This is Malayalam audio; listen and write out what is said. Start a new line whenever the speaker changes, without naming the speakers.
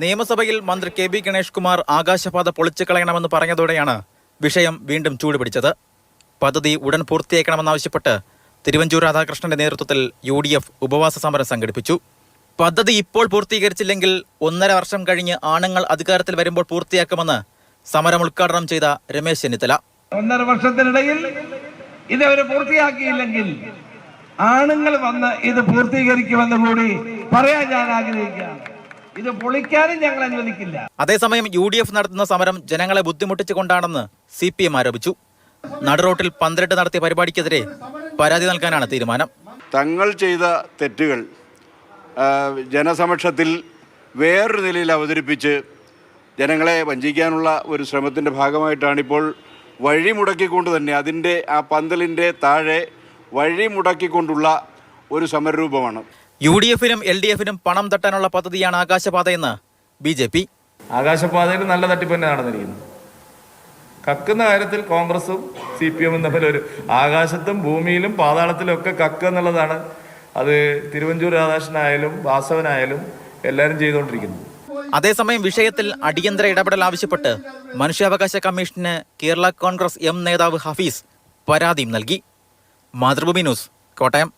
നിയമസഭയിൽ മന്ത്രി കെ ബി ഗണേഷ് കുമാർ ആകാശപാത പൊളിച്ചു കളയണമെന്ന് പറഞ്ഞതോടെയാണ് വിഷയം വീണ്ടും ചൂടുപിടിച്ചത്. പദ്ധതി ഉടൻ പൂർത്തിയാക്കണമെന്നാവശ്യപ്പെട്ട് തിരുവഞ്ചൂർ രാധാകൃഷ്ണന്റെ നേതൃത്വത്തിൽ യു ഡി എഫ് ഉപവാസ സമരം സംഘടിപ്പിച്ചു. പദ്ധതി ഇപ്പോൾ പൂർത്തീകരിച്ചില്ലെങ്കിൽ ഒന്നര വർഷം കഴിഞ്ഞ് ആണുങ്ങൾ അധികാരത്തിൽ വരുമ്പോൾ പൂർത്തിയാക്കുമെന്ന് സമരം ഉദ്ഘാടനം ചെയ്ത രമേശ് ചെന്നിത്തല.
ഒന്നര വർഷത്തിനിടയിൽ ഇത് അവർ പൂർത്തിയാക്കിയില്ലെങ്കിൽ ആണുങ്ങൾ വന്ന് ഇത് പൂർത്തീകരിക്കുമെന്ന് കൂടി പറയാൻ ഞാൻ ആഗ്രഹിക്കുകയാണ്. ഇത് പൊളിക്കാനും ഞങ്ങൾ അനുവദിക്കില്ല.
അതേസമയം യു ഡി എഫ് നടത്തുന്ന സമരം ജനങ്ങളെ ബുദ്ധിമുട്ടിച്ചുകൊണ്ടാണെന്ന് സി പി എം ആരോപിച്ചു. നടുറോട്ടിൽ പന്ത്രണ്ട് നടത്തിയ പരിപാടിക്കെതിരെ പരാതി നൽകാനാണ് തീരുമാനം.
തങ്ങൾ ചെയ്ത തെറ്റുകൾ ജനസമക്ഷത്തിൽ വേറൊരു നിലയിൽ അവതരിപ്പിച്ച് ജനങ്ങളെ വഞ്ചിക്കാനുള്ള ഒരു ശ്രമത്തിന്റെ ഭാഗമായിട്ടാണിപ്പോൾ വഴി മുടക്കിക്കൊണ്ട് തന്നെ അതിന്റെ ആ പന്തലിന്റെ താഴെ വഴി മുടക്കിക്കൊണ്ടുള്ള ഒരു സമരരൂപമാണ്.
യു ഡി എഫിനും എൽ ഡി എഫിനും പണം തട്ടാനുള്ള പദ്ധതിയാണ് ആകാശപാതയെന്ന് ബി ജെ പി
ആകാശപാതയിൽ നല്ല തട്ടിപ്പ് തന്നെ നടന്നിരിക്കുന്നു. കക്കുന്ന കാര്യത്തിൽ കോൺഗ്രസും സി പി എമ്മും തമ്മിൽ ഒരു ആകാശത്തും ഭൂമിയിലും പാതാളത്തിലും ഒക്കെ കക്ക് എന്നുള്ളതാണ് അത് തിരുവഞ്ചൂർ രാധാകൃഷ്ണനായാലും വാസവനായാലും എല്ലാവരും ചെയ്തുകൊണ്ടിരിക്കുന്നത്.
അതേസമയം വിഷയത്തിൽ അടിയന്തര ഇടപെടൽ ആവശ്യപ്പെട്ട് മനുഷ്യാവകാശ കമ്മീഷന് കേരള കോൺഗ്രസ് എം നേതാവ് ഹഫീസ് പരാതിയും നൽകി. മാതൃഭൂമി ന്യൂസ് കോട്ടയം.